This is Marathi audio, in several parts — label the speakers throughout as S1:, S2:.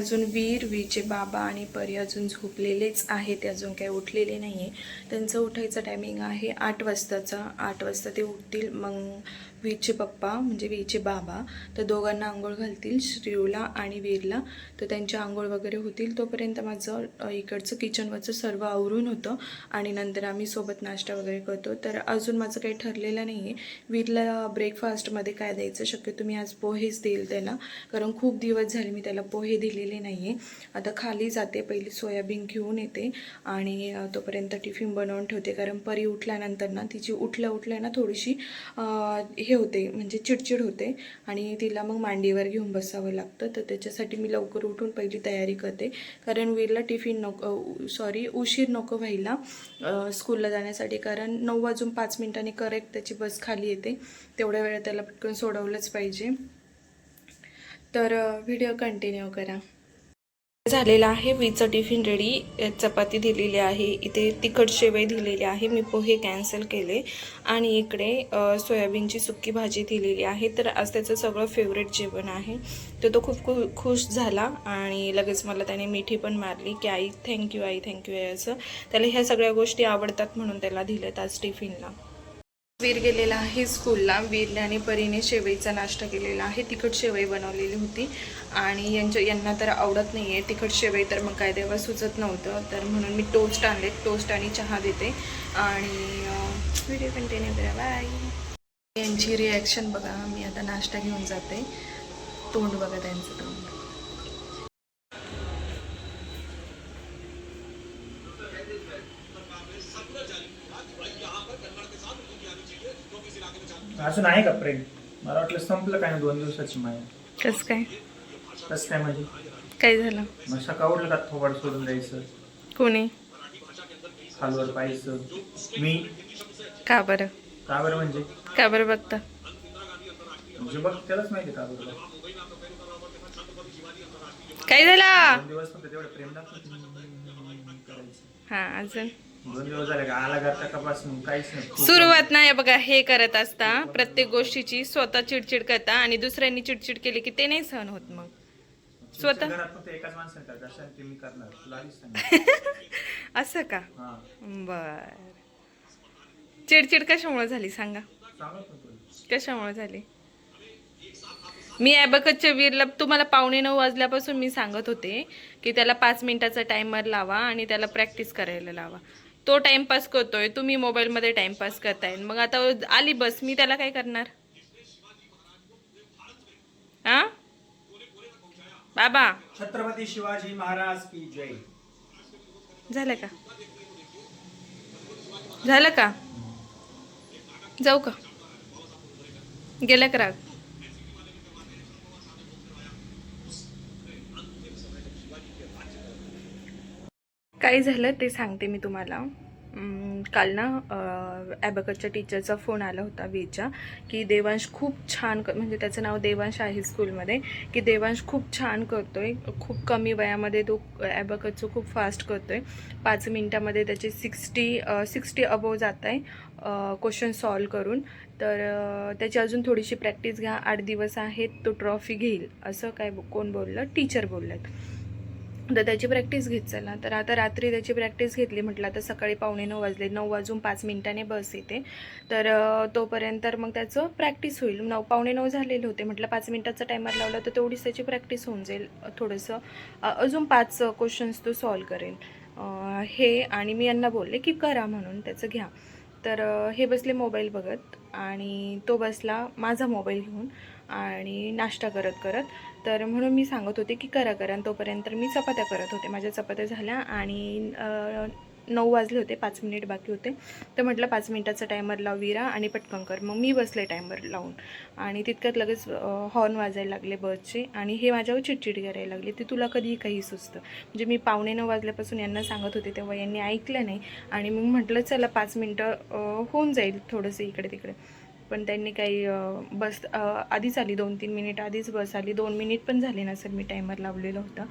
S1: अजून वीर वीरचे बाबा आणि परी अजून झोपलेलेच आहेत अजून काही उठलेले नाही आहे त्यांचं उठायचं टायमिंग आहे आठ वाजताचा. आठ वाजता ते उठतील मग वीरचे पप्पा म्हणजे वीरचे बाबा तर दोघांना आंघोळ घालतील श्रीयूला आणि वीरला. तर त्यांची आंघोळ वगैरे होतील. तोपर्यंत माझं इकडचं किचनवरचं सर्व आवरून होतं आणि नंतर आम्ही सोबत नाश्ता वगैरे करतो. तर अजून माझं काही ठरलेलं नाही आहे वीरला ब्रेकफास्टमध्ये काय द्यायचं शक्यतो मी आज पोहेच देईल त्याला. कारण खूप दिवस झाले मी त्याला पोहे दिलेले नाही आहे आता खाली जाते. पहिली सोयाबीन घेऊन येते आणि तोपर्यंत टिफिन बनवून ठेवते. कारण परी उठल्यानंतर ना तिची उठल्या उठल्या ना थोडीशी हे होते म्हणजे चिडचिड होते आणि तिला मग मांडीवर घेऊन बसावं लागतं. तर त्याच्यासाठी मी लवकर उठून पहिली तयारी करते. कारण वीरला टिफिन नको सॉरी उशीर नको व्हायला स्कूलला जाण्यासाठी. कारण नऊ वाजून पाच मिनिटांनी करेक्ट त्याची बस खाली येते. तेवढ्या वेळा त्याला पटकन सोडवलंच पाहिजे. तर व्हिडिओ कंटिन्यू करा. झालेला आहे. वीचं टिफिन रेडी चपाती दिलेली आहे. इथे तिखट शेवई दिलेली आहे. मी पोहे कॅन्सल केले. आणि इकडे सोयाबीनची सुक्की भाजी दिलेली आहे. तर आज त्याचं सगळं फेवरेट जेवण आहे. तर तो खूप खु खुश झाला आणि लगेच मला त्याने मिठी पण मारली की आई थँक्यू आई थँक्यू आई असं. त्याला ह्या सगळ्या गोष्टी आवडतात म्हणून त्याला दिलेत आज टिफिनला. वीर गेलेला आहे स्कूलला. वीरने आणि परीने शेवईचा नाश्ता केलेला आहे. तिखट शेवई बनवलेली होती. आणि यांच्या यांना तर आवडत नाही आहे तिखट शेवई तर मग काय देवा सुचत नव्हतं. तर म्हणून मी टोस्ट आणले टोस्ट आणि चहा देते. आणि व्हिडिओ कंटिन्यू करा. बाय. यांची रिॲक्शन बघा. मी आता नाश्ता घेऊन जाते. तोंड बघा त्यांचं तोंड.
S2: अजून आहे का प्रेम मला वाटलं संपलं काय ना दोन दिवसाची माया
S1: कसं काय
S2: कसं काय म्हणजे
S1: काय झालं
S2: मग सकाळ का थोबाड सोडून द्यायचं
S1: कोणी
S2: खालवर पाहायचं मी
S1: का बरं
S2: का बरं म्हणजे
S1: का बरं बघता
S2: म्हणजे बघ त्यालाच माहिती का बरं
S1: काय झालं
S2: दोन दिवस फक्त तेवढं प्रेम दाखवत करायचं
S1: हां अजून
S2: दोन दिवस झाले का? आला घरचा कपासून काहीच नाही.
S1: सुरुवात नाही बघा हे करत असता प्रत्येक गोष्टीची स्वतः चिडचिड करता आणि दुसऱ्यांनी चिडचिड केली की ते नाही सहन होत मग. स्वतः?
S2: घरात फक्त एकाच माणसाने करत असं ते मी करणार. तुला आधीच सांगितलं.
S1: असं का?
S2: हा.
S1: बर. चिडचिड कशामुळे झाली सांगा?
S2: सांगत होतो तुला.
S1: कशामुळे झाली? मी ॲबकच्या वीरला तुम्हाला पावणे नऊ वाजल्यापासून मी सांगत होते की त्याला पाच मिनिटाचा टायमर लावा आणि त्याला प्रॅक्टिस करायला लावा. तो टाइमपास करतोय तुम्ही मोबाईलमध्ये टाइमपास करताय. मग आता आली बस मी त्याला काय करणार? हा? बाबा.
S2: छत्रपती शिवाजी महाराज की जय.
S1: झालं का? झालं का? जाऊ का? गेला का राग? काय झालं ते सांगते मी तुम्हाला. काल ना ॲबकटच्या टीचरचा फोन आला होता वीच्या की देवांश खूप छान क म्हणजे त्याचं नाव देवांश आहे स्कूलमध्ये की देवांश खूप छान करतो आहे खूप कमी वयामध्ये तो ॲबकटचं खूप फास्ट करतो आहे पाच मिनटामध्ये त्याचे सिक्स्टी सिक्स्टी अबोव जात आहे क्वेश्चन सॉल्व करून. तर त्याची अजून थोडीशी प्रॅक्टिस घ्या आठ दिवस आहेत तो ट्रॉफी घेईल. असं काय बो- कोण बोललं? टीचर बोलल्यात तर त्याची प्रॅक्टिस घेत चला. तर आता रात्री त्याची प्रॅक्टिस घेतली म्हटलं आता सकाळी पावणे नऊ वाजले. नऊ वाजून पाच मिनिटाने बस येते. तर तोपर्यंत मग त्याचं प्रॅक्टिस होईल. नऊ पावणे नऊ झालेले होते. म्हटलं पाच मिनिटाचा टायमर लावला तर तेवढीच त्याची प्रॅक्टिस होऊन जाईल थोडंसं. अजून पाच क्वेश्चन्स तो सॉल्व करेल. हे आणि मी यांना बोलले की करा म्हणून त्याचं घ्या. तर हे बसले मोबाईल बघत आणि तो बसला माझा मोबाईल घेऊन आणि नाश्ता करत करत तर म्हणून मी सांगत होते की करा करा. आणि तोपर्यंत मी चपात्या करत होते. माझ्या चपात्या झाल्या आणि नऊ वाजले होते. पाच मिनिट बाकी होते. तर म्हटलं पाच मिनिटाचा टायमर लाव विरा आणि पटकन कर. मग मी बसले टायमर लावून. आणि तितक्यात लगेच हॉर्न वाजायला लागले बसचे आणि हे माझ्यावर चिडचिड करायला लागले. ते तुला कधीही काही सुचतं. म्हणजे मी पावणे नऊ वाजल्यापासून यांना सांगत होते तेव्हा यांनी ऐकलं नाही. आणि मग म्हटलं चला पाच मिनटं होऊन जाईल थोडंसं इकडे तिकडे पण त्यांनी काही बस आधीच आली दोन तीन मिनिट आधीच बस आली. दोन मिनिट पण झाले ना सर मी टायमर लावलेला होता.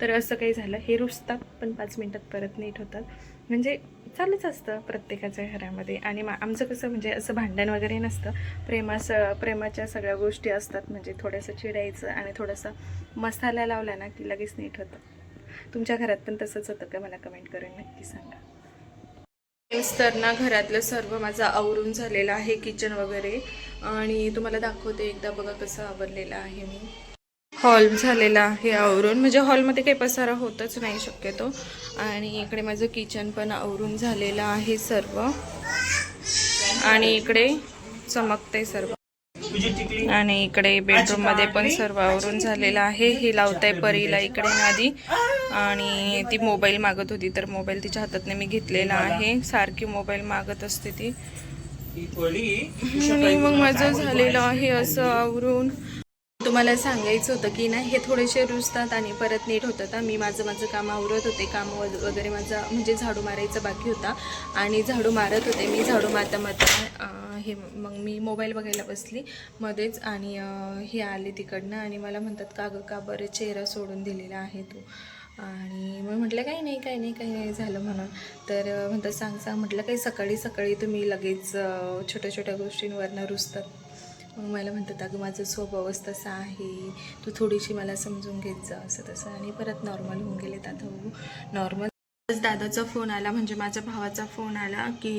S1: तर असं काही झालं. हे रुजतात पण पाच मिनटात परत नीट होतात. म्हणजे चालूच असतं प्रत्येकाच्या घरामध्ये. आणि मा आमचं कसं म्हणजे असं भांडण वगैरे नसतं. प्रेमास प्रेमाच्या सगळ्या गोष्टी असतात. म्हणजे थोडंसं चिडायचं आणि थोडंसं मसाला लावला ना की लगेच नीट होतं. तुमच्या घरात पण तसंच होतं का? मला कमेंट करून नक्की सांगा. तर ना घरातलं सर्व माझं आवरून झालेलं आहे किचन वगैरे. आणि तुम्हाला दाखवते एकदा बघा कसं आवरलेलं आहे मी. हॉल झालेला आहे आवरून. म्हणजे हॉलमध्ये काही पसारा होतच नाही शक्यतो. आणि इकडे माझं किचन पण आवरून झालेलं आहे सर्व. आणि इकडे चमकते सर्व. आणि इकडे बेडरूममध्ये पण सर्व आवरून झालेलं आहे. ही लावताय परीला इकडे नादी आणि ती मोबाईल मागत होती तर मोबाईल तिच्या हातात मी घेतलेला आहे. सारखी मोबाईल मागत असते ती. मग माझं झालेलं आहे असं आवरून. तुम्हाला सांगायचं होतं की ना हे थोडेसे रुजतात आणि परत नीट होतात. मी माझं माझं काम आवरत होते. काम वगैरे माझं म्हणजे झाडू मारायचा बाकी होता. आणि झाडू मारत होते. मी झाडू मारता मारता हे मग मी मोबाईल बघायला बसली मध्येच आणि हे आले तिकडनं आणि मला म्हणतात का गं का बरं चेहरा सोडून दिलेला आहे तू? आणि मग म्हटलं काही नाही काही नाही काही नाही झालं म्हणून. तर म्हणतात सांग सांग. म्हटलं काही सकाळी सकाळी तुम्ही लगेच छोट्या छोट्या गोष्टींवरनं रुजतात. मग मला म्हणतात अगं माझा स्वभावच तसा आहे. तू थोडीशी मला समजून घेत जा. असं तसं. आणि परत नॉर्मल होऊन गेलेत आता. हो नॉर्मल दादाचा फोन आला म्हणजे माझ्या भावाचा फोन आला की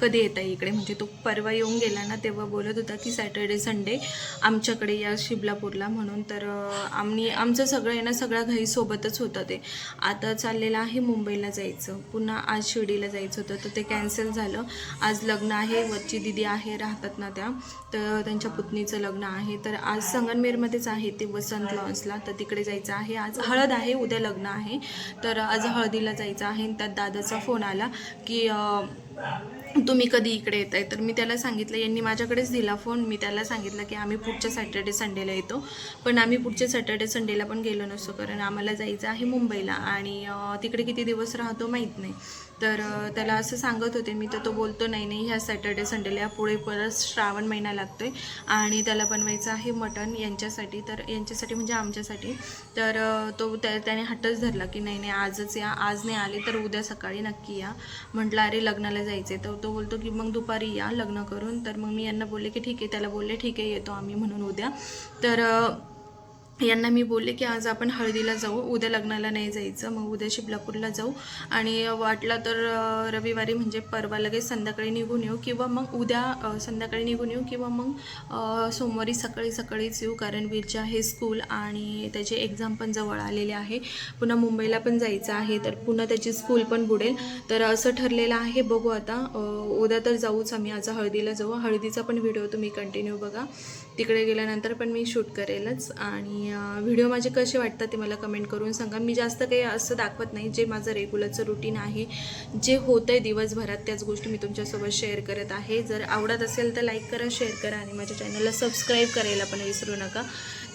S1: कधी येत आहे इकडे? म्हणजे तो परवा येऊन गेला ना तेव्हा बोलत होता की सॅटर्डे संडे आमच्याकडे या शिबलापूरला म्हणून. तर आम्ही आमचं सगळं आहे ना सगळ्या घाई सोबतच होतं ते. आता चाललेलं आहे मुंबईला जायचं. पुन्हा आज शिर्डीला जायचं होतं तर ते कॅन्सल झालं. आज लग्न आहे वच्ची दिदी आहे राहतात ना त्या. तर त्यांच्या पुतणीचं लग्न आहे. तर आज संगनमेरमध्येच आहे ते वसंत लॉन्सला. तर तिकडे जायचं आहे. आज हळद आहे उद्या लग्न आहे. तर आज हळदीला जायचं आहे आणि त्यात दादाचा फोन आला की तुम्ही कधी इकडे येत आहे तर मी त्याला सांगितलं यांनी माझ्याकडेच दिला फोन मी त्याला सांगितलं की आम्ही पुढच्या सॅटर्डे संडेला येतो. पण आम्ही पुढच्या सॅटर्डे संडेला पण गेलो नसतो कारण आम्हाला जायचं आहे मुंबईला. आणि तिकडे किती दिवस राहतो माहीत नाही. तर त्याला असं सांगत होते मी तर तो बोलतो नाही नाही ह्या सॅटर्डे संडेला पुढे परत श्रावण महिना लागतो आहे आणि त्याला बनवायचं आहे मटण यांच्यासाठी. तर यांच्यासाठी म्हणजे आमच्यासाठी. तर तो त्या त्याने हट्टच धरला की नाही नाही आजच या आज नाही आले तर उद्या सकाळी नक्की या. म्हटलं अरे लग्नाला जायचं आहे तर तो बोलतो की मग दुपारी या लग्न करून. तर मग मी यांना बोलले की ठीक आहे. त्याला बोलले ठीक आहे येतो आम्ही म्हणून उद्या. तर यांना मी बोलले की आज आपण हळदीला जाऊ उद्या लग्नाला नाही जायचं मग उद्या शिबलापूरला जाऊ. आणि वाटलं तर रविवारी म्हणजे परवा लगेच संध्याकाळी निघून येऊ किंवा मग उद्या संध्याकाळी निघून येऊ किंवा मग सोमवारी सकाळी सकाळीच येऊ. कारण वीरच्या आहे स्कूल आणि त्याची एक्झाम पण जवळ आलेली आहे. पुन्हा मुंबईला पण जायचं आहे तर पुन्हा त्याची स्कूल पण बुडेल. तर असं ठरलेलं आहे. बघू आता उद्या तर जाऊच आम्ही. आज हळदीला जाऊ. हळदीचा पण व्हिडिओ तुम्ही कंटिन्यू बघा. तिकडे गेल्यानंतर पण मी शूट करेलच. आणि व्हिडिओ माझे कसे वाटतात ते मला कमेंट करून सांगा. मी जास्त काही असं दाखवत नाही जे माझं रेग्युलरचं रुटीन आहे. जे होतं आहे दिवसभरात त्याच गोष्टी मी तुमच्यासोबत शेअर करत आहे. जर आवडत असेल तर लाईक करा शेअर करा आणि माझ्या चॅनलला सबस्क्राईब करायला पण विसरू नका.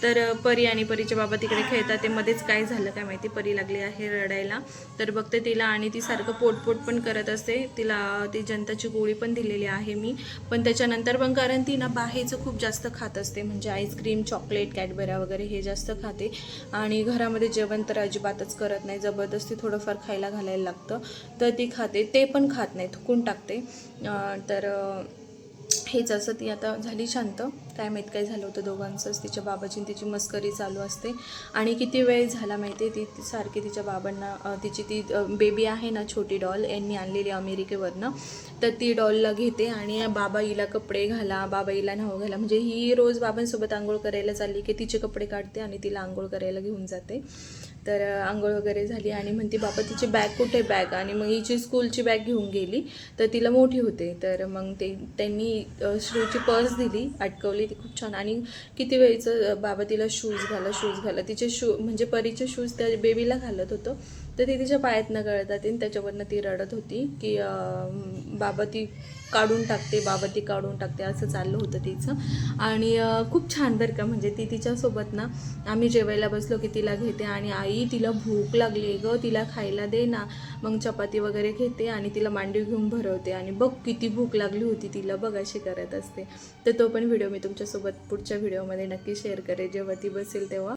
S1: तर परी आणि परीचे बाबा तिकडे खेळतात. ते मध्येच काय झालं काय माहिती? परी लागली आहे रडायला. तर बघते तिला आणि ती सारखं पोटपोट पण करत असते. तिला ती जनताची गोळी पण दिलेली आहे मी. पण त्याच्यानंतर पण कारण ती ना बाहेरचं खूप जास्त खात असते. म्हणजे आईस्क्रीम चॉकलेट कॅडबऱ्या वगैरे हे जास्त खाते. आणि घरामध्ये जेवण तर अजिबातच करत नाही. जबरदस्ती थोडंफार खायला घालायला लागतं. तर ती खाते. ते पण खात नाही थुकून टाकते? तर हेच असं ती आता झाली शांत. काय माहीत काय झालं होतं दोघांचंच तिच्या बाबाची आणि तिची मस्करी चालू असते. आणि किती वेळ झाला माहिती आहे ती सारखी तिच्या बाबांना तिची ती बेबी आहे ना छोटी डॉल यांनी आणलेली अमेरिकेवरनं. तर ती डॉलला घेते आणि बाबा हिला कपडे घाला बाबा हिला न्हाऊ घाला. म्हणजे ही रोज बाबांसोबत आंघोळ करायला चालली की तिचे कपडे काढते आणि तिला आंघोळ करायला घेऊन जाते. तर आंघोळ वगैरे झाली आणि म्हणते बाबा तिची बॅग कुठे बॅग? आणि मग हिची स्कूलची बॅग घेऊन गेली. तर तिला मोठी होते. तर मग ते त्यांनी श्रूची पर्स दिली अटकवली ती खूप छान. आणि किती वेळचं बाबा तिला शूज घाला शूज घाला. तिचे शू म्हणजे परीचे शूज त्या बेबीला घालत होतं. तर ती तिच्या पायात न गळतात आणि त्याच्यावरनं ती रडत होती की बाबा ती काढून टाकते बाबा ती काढून टाकते असं चाललं होतं तिचं. आणि खूप छान बरं का म्हणजे ती तिच्यासोबत ना आम्ही जेवायला बसलो की तिला घेते आणि आई तिला भूक लागली ग तिला खायला दे ना. मग चपाती वगैरे घेते आणि तिला मांडीव घेऊन भरवते. आणि बघ किती भूक लागली होती तिला बघ अशी करत असते. तर तो पण व्हिडिओ मी तुमच्यासोबत पुढच्या व्हिडिओमध्ये नक्की शेअर करेन जेव्हा ती बसेल तेव्हा.